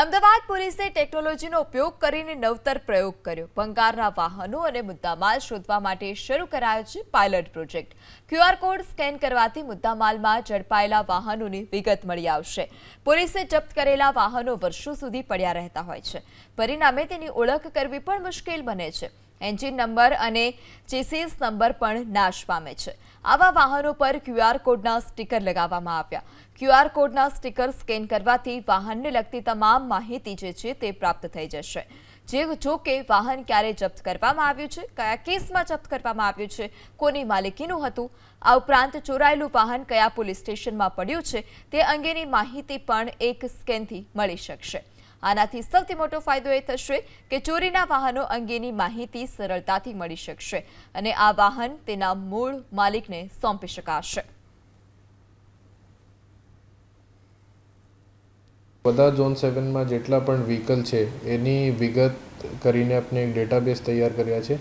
અમદાવાદ પોલીસે ટેકનોલોજીનો ઉપયોગ કરીને નવતર પ્રયોગ કર્યો. ભંગારના વાહનો અને મુદ્દામાલ શોધવા માટે શરૂ કરાયો છે pilot project. QR code scan કરવાથી મુદ્દામાલમાં ઝડપાયેલા વાહનોની વિગત મળી આવશે. પોલીસે જપ્ત કરેલા વાહનો વર્ષો સુધી પડ્યા રહેતા હોય છે. પરિણામે તેની ઓળખ કરવી પણ મુશ્કેલ બને છે. એન્જિન નંબર અને ચેસીસ નંબર પણ નાશ પામે છે. આવા વાહનો પર ક્યુઆર કોડના સ્ટીકર લગાવવામાં આવ્યા. ક્યુઆર કોડના સ્ટીકર સ્કેન કરવાથી વાહનને લગતી તમામ માહિતી જે છે તે પ્રાપ્ત થઈ જશે. જે જો કે વાહન ક્યારે જપ્ત કરવામાં આવ્યું છે, કયા કેસમાં જપ્ત કરવામાં આવ્યું છે, કોની માલિકીનું હતું, આ ઉપરાંત ચોરાયેલું વાહન કયા પોલીસ સ્ટેશનમાં પડ્યું છે તે અંગેની માહિતી પણ એક સ્કેનથી મળી શકશે. આનાથી સૌથી મોટો ફાયદો એ થશે કે ચોરીના વાહનો અંગેની માહિતી સરળતાથી મળી શકશે અને આ વાહન તેના મૂળ માલિકને સોંપી શકાશે. બધા ઝોન સેવનમાં જેટલા પણ વ્હીકલ છે, એની વિગત કરીને આપણે એક ડેટાબેઝ તૈયાર કર્યા છે,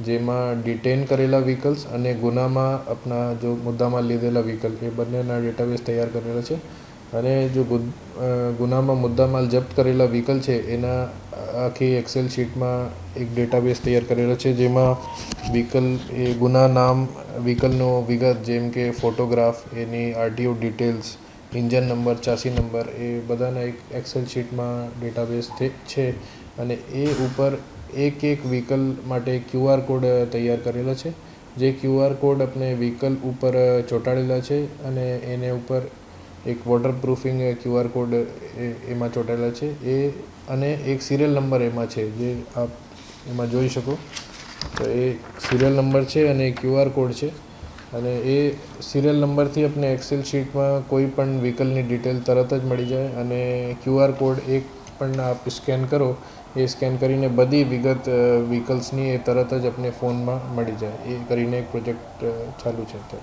જેમાં ડિટેન કરેલા વ્હીકલ્સ અને ગુનામાં આપણા જો મુદ્દામાં લીધેલા વ્હીકલ, એ બંનેના ડેટાબેઝ તૈયાર કરેલા છે. અને જો ગુનામાં મુદ્દામાલ જપ્ત કરેલા વ્હીકલ છે, એના આખી એક્સેલ શીટમાં એક ડેટાબેઝ તૈયાર કરેલો છે, જેમાં વ્હીકલ એ ગુના નામ વ્હીકલનો વિગત જેમ કે ફોટોગ્રાફ એની RTO details engine number chassis number એ બધાના એક એક્સેલ શીટમાં ડેટાબેઝ છે. અને એ ઉપર એક એક વ્હીકલ માટે ક્યુઆર કોડ તૈયાર કરેલો છે. જે ક્યુઆર કોડ આપણે વ્હીકલ ઉપર ચોંટાડેલા છે અને એને ઉપર એક વોટરપ્રૂફિંગ ક્યુઆર કોડ એમાં ચોંટાયેલા છે. એ અને એક સિરિયલ નંબર એમાં છે, જે આપ એમાં જોઈ શકો. તો એ સિરિયલ નંબર છે અને ક્યુઆર કોડ છે. અને એ સિરિયલ નંબરથી આપણે એક્સેલ શીટમાં કોઈ પણ વ્હીકલની ડિટેલ તરત જ મળી જાય અને ક્યુઆર કોડ એક પણ આપ સ્કેન કરો, એ સ્કેન કરીને બધી વિગત વ્હીકલ્સની એ તરત જ આપણે ફોનમાં મળી જાય. એ કરીને એક પ્રોજેક્ટ ચાલુ છે અત્યારે.